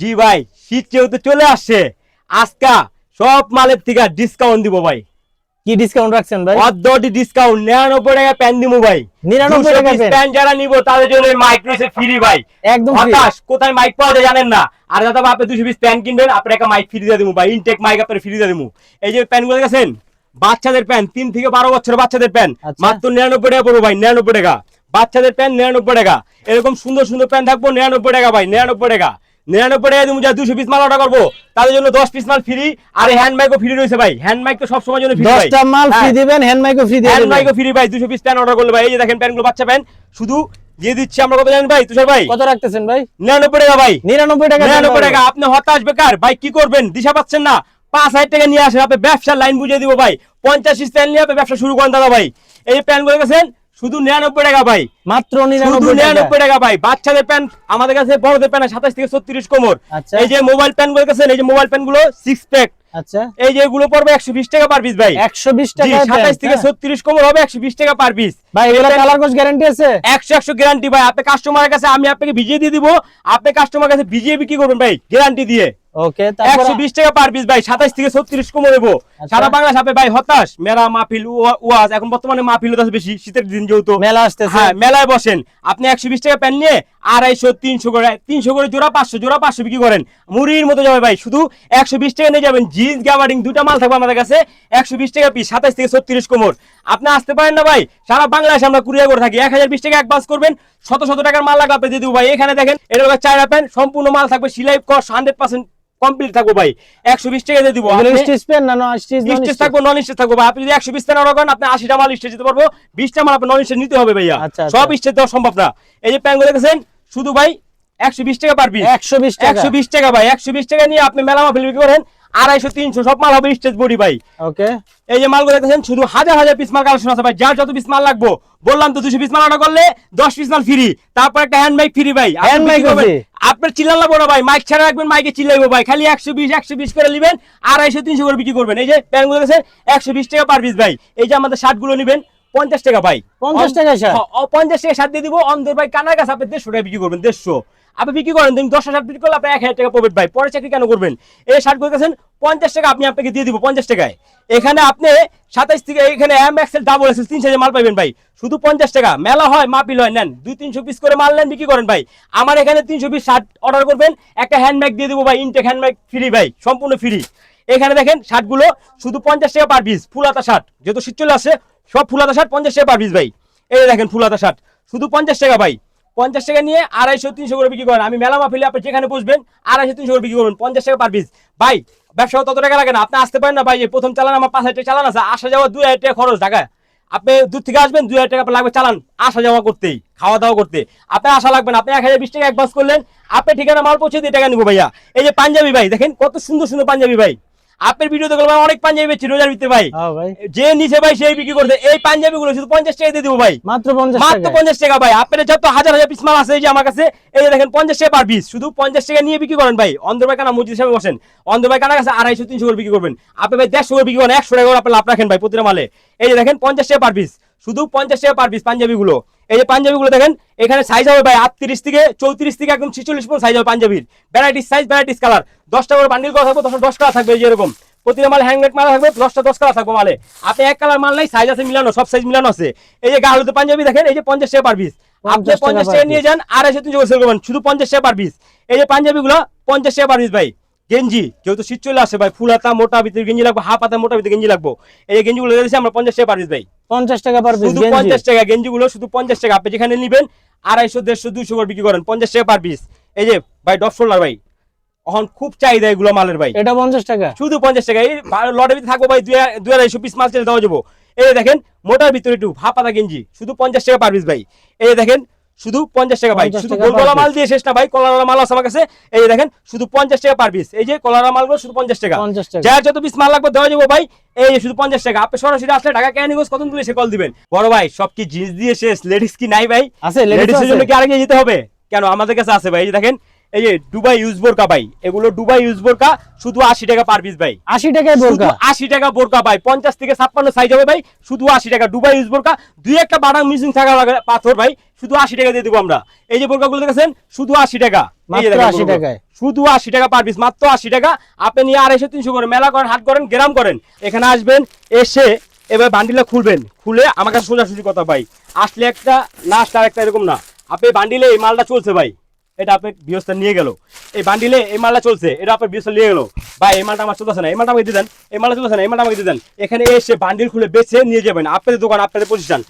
জি ভাই শীত যেহেতু চলে আসছে আজকা সব মালের থেকে ডিসকাউন্ট দিব ভাই। কি ডিসকাউন্ট রাখছেন ভাই? অর্ধটি ডিসকাউন্ট নিরানব্বই টাকা প্যান দিব ভাই। 99 টাকা? প্যান যারা নিব তাদের জন্য মাইক্রোসে ফ্রি ভাই। একদম হতাশ কোথায় মাইক পাওয়া যায় জানেন না? আর দাদা আপনি দুশো পিস প্যান কিনবেন আপনার একটা মাইক ফ্রি দিয়ে দেবো ভাই। ইনটেক মাইক আপনার ফ্রি দিয়ে দেবো এই যে প্যানগুলো দেখেছেন? বাচ্চাদের প্যান তিন থেকে বারো বছরের বাচ্চাদের প্যান আচ্ছা। মাত্র নিরানব্বই টাকা পড়ব ভাই নিরানব্বই টাকা। বাচ্চাদের প্যান নিরানব্বই টাকা। এরকম সুন্দর সুন্দর প্যান থাকব নিরানব্বই টাকা ভাই নিরানব্বই টাকা। নিরানব্বই টাকা তুমি যা দুশো পিস মাল অর্ডার করব তাদের জন্য দশ পিস মাল ফ্রি আর হ্যান্ড মাইকও ফ্রি রয়েছে ভাই। হ্যান্ড মাইক তো সবসময় জন্য ফ্রি দশটা মাল ফ্রি হ্যাঁ। দিবেন হ্যান্ড মাইকও ফ্রি হ্যান্ড মাইকও ফ্রি ভাই দুশো পিস প্যান অর্ডার করলে ভাই এই যে দেখেন প্যানগুলো বাচ্চা প্যান শুধু দিয়ে দিচ্ছি আমরা কত জানেন ভাই তুষার ভাই? কত রাখতেছেন ভাই? নিরানব্বই টাকা ভাই। নিরানব্বই টাকা নিরানব্বই টাকা আপনি হতাশ বেকার ভাই কি করবেন? দিশা পাচ্ছেন না। পাঁচ হাজার টাকা নিয়ে আসেন আপনি ব্যবসার লাইন বুঝিয়ে দিব ভাই। পঞ্চাশ স্ট্যান্ড নিয়ে আপনি ব্যবসা শুরু করেন দাদা ভাই। এই প্যানগুলো গেছেন শুধু নিরানব্বই টাকা ভাই। মাত্র নিরানব্বই টাকা। ভাই। বাচ্চাদের প্যান আমাদের কাছে বড়দের প্যান সাতাশ থেকে ছত্রিশ কোমর। আচ্ছা। এই যে মোবাইল প্যানগুলো এই যে মোবাইল প্যানগুলো সিক্স প্যাক আচ্ছা। এই যে এগুলো পড়বে একশো বিশ টাকা পার পিস ভাই। একশো বিশ জি টাকা সাতাশ থেকে ছত্রিশ কোমর হবে একশো বিশ টাকা পার পিস ভাই এগুলো কালার কোর্স গ্যারান্টি আছে? একশো একশো গ্যারান্টি ভাই। আপনি কাস্টমারের কাছে আমি আপনাকে ভিজিয়ে দিয়ে দিব। আপনি কাস্টমার কাছে ভিজিয়ে বিক্রি করবেন ভাই গ্যারান্টি দিয়ে। ওকে তারপর একশো বিশ টাকা পার পিস ভাই সাতাশ থেকে ছত্রিশ কমে দেবো। সারা বাংলা সাপে ভাই হতাশ মেলা মাহফিল ওয়াজ এখন বর্তমানে মাহফিল হতাশ বেশি শীতের দিন যেহেতু। মেলা আসতেছে। হ্যাঁ মেলায় বসেন। আপনি একশো বিশ টাকা প্যান নিয়ে আড়াইশো তিনশো করে তিনশো করে জোড়া পাঁচশো জোড়া পাঁচশো বিক্রি করেন। মুড়ির মতো যাবে ভাই শুধু একশো বিশ টাকা নিয়ে যাবেন। জিন্স গাবার্ডিং দুটা মাল থাকবে আমাদের কাছে একশো বিশ টাকা পিস সাতাশ থেকে ছত্রিশ কোমর। আপনি আসতে পারেন না ভাই সারা বাংলাদেশে আমরা কুরিয়ার করে থাকি। এক হাজার বিশ টাকা অ্যাডভান্স করবেন শত শত টাকার মাল লাগবে আপনি দিয়ে দেবো ভাই। এখানে দেখেন এটা চায়না প্যান্ট সম্পূর্ণ মাল থাকবে সিলাই কস কমপ্লিট থাকব ভাই। একশো বিশ টাকা দিয়ে দিব। পেন না স্টেজ থাকব নন স্টেজ থাকব ভাই। আপনি যদি একশো বিশ টাকা করেন আপনি আশিটা মাল স্টেজ দিতে পারব। বিশটা মাল আপনার নন স্টেজ নিতে হবে ভাইয়া। আচ্ছা, আচ্ছা। সব স্টেজ দেওয়া সম্ভব না। এই যে প্যানগুলো দেখেছেন শুধু ভাই একশো বিশ টাকা পারবি একশো বিশ একশো বিশ টাকা ভাই। একশো বিশ টাকা নিয়ে আপনি মেলা মাফিল বিক্রি করেন আড়াইশো তিনশো সব মাল হবে স্টেজ বডি ভাই। ওকে। এই যে মালগুলো দেখেছেন শুধু হাজার হাজার পিস মাল কালেকশন আছে ভাই। যার যত পিস মাল লাগবো বললাম তো দুশো পিস মাল অর্ডার করলে দশ পিস মাল ফ্রি তারপর একটা হ্যান্ড মাইক ফ্রি ভাই Hand আপনার চিল্লাবো না ভাই মাইক ছাড়া রাখবেন মাইকে চিল্লাইবো ভাই। খালি একশো বিশ একশো বিশ করে নেবেন, আড়াইশো, তিনশো করে বিক্রি করবেন। এই যে প্যান্টগুলো গেছে একশো বিশ টাকা পার পিস ভাই। এই যে আমাদের শার্টগুলো নেবেন পঞ্চাশ টাকা ভাই। 50 টাকা পঞ্চাশ টাকা শার্ট দিয়ে দিব অন্ধের ভাই কানার কাছে আপনি দেড়শো টাকা বিক্রি করবেন দেড়শো। আপনি বিক্রি করেন তুমি দশ হাজার বিক্রি করলে আপনি এক হাজার টাকা পাবেন ভাই। পরে চাকরি কেন করবেন? এই শার্ট দেখেন পঞ্চাশ টাকা আপনি আপনাকে দিয়ে দিব পঞ্চাশ টাকায়। এখানে আপনি সাতাইশ থেকে এখানে এম এক্সেল ডাবল এক্সেল তিন মাল পাবেন ভাই। শুধু পঞ্চাশ টাকা মেলা হয় মাপিল হয় নেন। দুই তিনশো পিস করে মাল নেন বিক্রি করেন ভাই। আমার এখানে তিনশো পিস শার্ট অর্ডার করবেন একটা হ্যান্ড ব্যাগ দিয়ে দেবো ভাই ইনটেক হ্যান্ড ব্যাগ ফ্রি ভাই সম্পূর্ণ ফ্রি এখানে দেখেন শার্টগুলো শুধু পঞ্চাশ টাকা পার পিস ফুলাতা শার্ট যেহেতু শীত চলে আসছে সব ফুলাতা শার্ট পঞ্চাশ টাকা পার পিস ভাই। এই দেখেন ফুলাতা শার্ট। শুধু পঞ্চাশ টাকা ভাই। পঞ্চাশ টাকা নিয়ে আড়াইশো, তিনশো করে বিক্রি করেন। আমি মেলা মাফিলে আপনি যেখানে বসবেন, আড়াইশো, তিনশো করে বিক্রি করবেন, পঞ্চাশ টাকা পার পিস ভাই ব্যবসা তত টাকা লাগে না। আপনি আসতে পারেন না ভাই। প্রথম চালান আমার পাঁচ হাজার টাকা চালান আছে। আসা যাওয়া দুই হাজার টাকা খরচ ঢাকায়। আপনি দূর থেকে আসবেন, দুই হাজার টাকা লাগবে চালান। আসা যাওয়া করতেই, খাওয়া দাওয়া করতে আপনার আশা লাগবে না। আপনি এক হাজার বিশ টাকা এক অ্যাডভান্স করলেন আপনি ঠিকানা মাল পৌঁছে দিয়ে টাকা নিবো ভাইয়া। এই যে পাঞ্জাবি ভাই, দেখেন কত সুন্দর সুন্দর পাঞ্জাবি ভাই। আপনার ভিডিও দেখলাম অনেক পাঞ্জাবি বেচছি রোজার ভিতরে ভাই। হ্যাঁ যে নিচে ভাই সেই বিক্রি করতে এই পাঞ্জাবি গুলো শুধু পঞ্চাশ টাকা দিয়ে দেবো ভাই। মাত্র পঞ্চাশ মাত্র টাকা পঞ্চাশ টাকা ভাই। আপনার যত হাজার হাজার পিস মাল আছে এই যে আমার কাছে এই যে দেখেন পঞ্চাশ টাকা পার পিস শুধু পঞ্চাশ টাকা নিয়ে বিক্রি করেন ভাই। অন্ধ ভাই কানা মসজিদ হিসাবে বসেন। অন্ধ ভাই কানা কাছে আড়াইশো তিনশো করে বিক্রি করবেন। আপনি ভাই দেড়শো করে বিক্রি করেন একশো টাকা করে আপনার লাভ রাখেন ভাই প্রতিটা মালে। এই যে দেখেন পঞ্চাশ টাকা পার পিস শুধু পঞ্চাশ টাকা পার পিস পাঞ্জাবি গুলো এই যে পাঞ্জাবি গুলো দেখেন এখানে সাইজ হবে ভাই আটত্রিশ থেকে চৌত্রিশ থেকে একদম ছিচল্লিশ পর্যন্ত সাইজ হবে পাঞ্জাবির। ভ্যারাইটিস সাইজ ভ্যারাইটিস কালার দশটা করে বান্ডিল করা থাকবে দশটা দশ কালার থাকবে এই যে এরকম। প্রতিটা মাল হ্যাংমেড মাল থাকবে দশটা দশ কালার থাকবে মালে। আপনি এক কালার মাল নাই সাইজ আছে মিলানো সব সাইজ মিলানো আছে। এই যে গাহলুতে পাঞ্জাবি দেখেন এই যে পঞ্চাশ টাকা পার পিস আপনি পঞ্চাশ টাকা নিয়ে যান আড়াইশো তিনশো করে সেল করবেন শুধু পঞ্চাশ টাকা পার পিস এই যে পাঞ্জাবি গুলো পঞ্চাশ টাকা পার পিস ভাই। গেঞ্জি যেহেতু শীত চলে আসে ভাই ফুল হাতা মোটা ভিতরে গেঞ্জি লাগবে হাফ হাতা মোটা ভিতরে গেঞ্জি লাগবো। এই যে গেঞ্জি গুলো দিয়েছি আমরা পঞ্চাশ টাকা পার পিস ভাই পঞ্চাশ টাকা পার শুধু পঞ্চাশ টাকা গেঞ্জি গুলো শুধু পঞ্চাশ টাকা। আপনি যেখানে নিবেন আড়াইশো দেড়শো দুইশো করে বিক্রি করেন পঞ্চাশ টাকা পার পিস এই যে ভাই ডপ শোল্ডার ভাই এখন খুব চাহিদা এগুলো মালের ভাই। এটা পঞ্চাশ টাকা। শুধু পঞ্চাশ টাকা এই লটের ভিতরে থাকব ভাই দুই দুই আড়াইশো পিস মাল চেলে দেওয়া যাব। এই দেখেন মোটার ভিতরে একটু হাফ পাতা গেঞ্জি শুধু পঞ্চাশ টাকা পার পিস ভাই। এই দেখেন শুধু পঞ্চাশ টাকা ভাই শুধু গোলগোলা মাল দিয়ে শেষ না ভাই কলারা মাল আছে আমার কাছে। এই দেখেন শুধু পঞ্চাশ টাকা পার পিস এই যে কলারা মালগুলো শুধু পঞ্চাশ টাকা। 50 যার যত পিস মাল লাগবে দেওয়া যাব ভাই এই শুধু পঞ্চাশ টাকা। আপনি সরাসরি আসলে ঢাকা কেন নিগোজ কত তুলে সে কল দিবেন? বড় ভাই সব কি জিনিস দিয়ে শেষ? লেডিস কি নাই ভাই? আছে, লেডিস লেডিসের জন্য কি আরেক যেতে হবে? কেন? আমাদের কাছে আছে ভাই এই যে দেখেন এই যে দুবাই ইউজ বোরকা ভাই এগুলো দুবাই ইউজ বোরকা শুধু আশি টাকা পার পিস ভাই। আশি টাকায় বোরকা? আশি টাকা বোরকা ভাই পঞ্চাশ থেকে ছাপ্পান্ন সাইজ হবে ভাই শুধু আশি টাকা। দুবাই ইউজ বোরকা দুই একটা বাদাম মিসিং থাকা লাগে পাথর ভাই শুধু আশি টাকা দিয়ে দেবো আমরা। এই যে বোরকাগুলো দেখেছেন শুধু আশি টাকা। এই মাত্র দেখেন 80 বোরকাগুলো। টাকায়। শুধু আশি টাকা পার পিস মাত্র আশি টাকা। আপনি নিয়ে আড়াইশো তিনশো করে মেলা করেন হাট করেন গ্রাম করেন এখানে আসবেন এসে এবার বান্ডিলটা খুলবেন। খুলে আমার কাছে সোজাসুজি কথা ভাই। আসলে একটা না আসলে আরেকটা এরকম না। আপনি বান্ডিলে এই মালটা চলছে ভাই। এটা আপনার বিহস্তা নিয়ে গেল। এই বান্ডিলে এই মালটা চলছে, এটা আপনার বিহস্তা নিয়ে গেল। ভাই, এই মালটা আমার চলছে না, এই মালটা আমাকে দিয়ে দেন, এই মালটা চলতেছে না, এই মালটা আমাকে দিয়ে দেন। এখানে এসে বান্ডিল খুলে বেছে নিয়ে যাবেন, আপনাদের দোকান, আপনাদের প্রতিষ্ঠান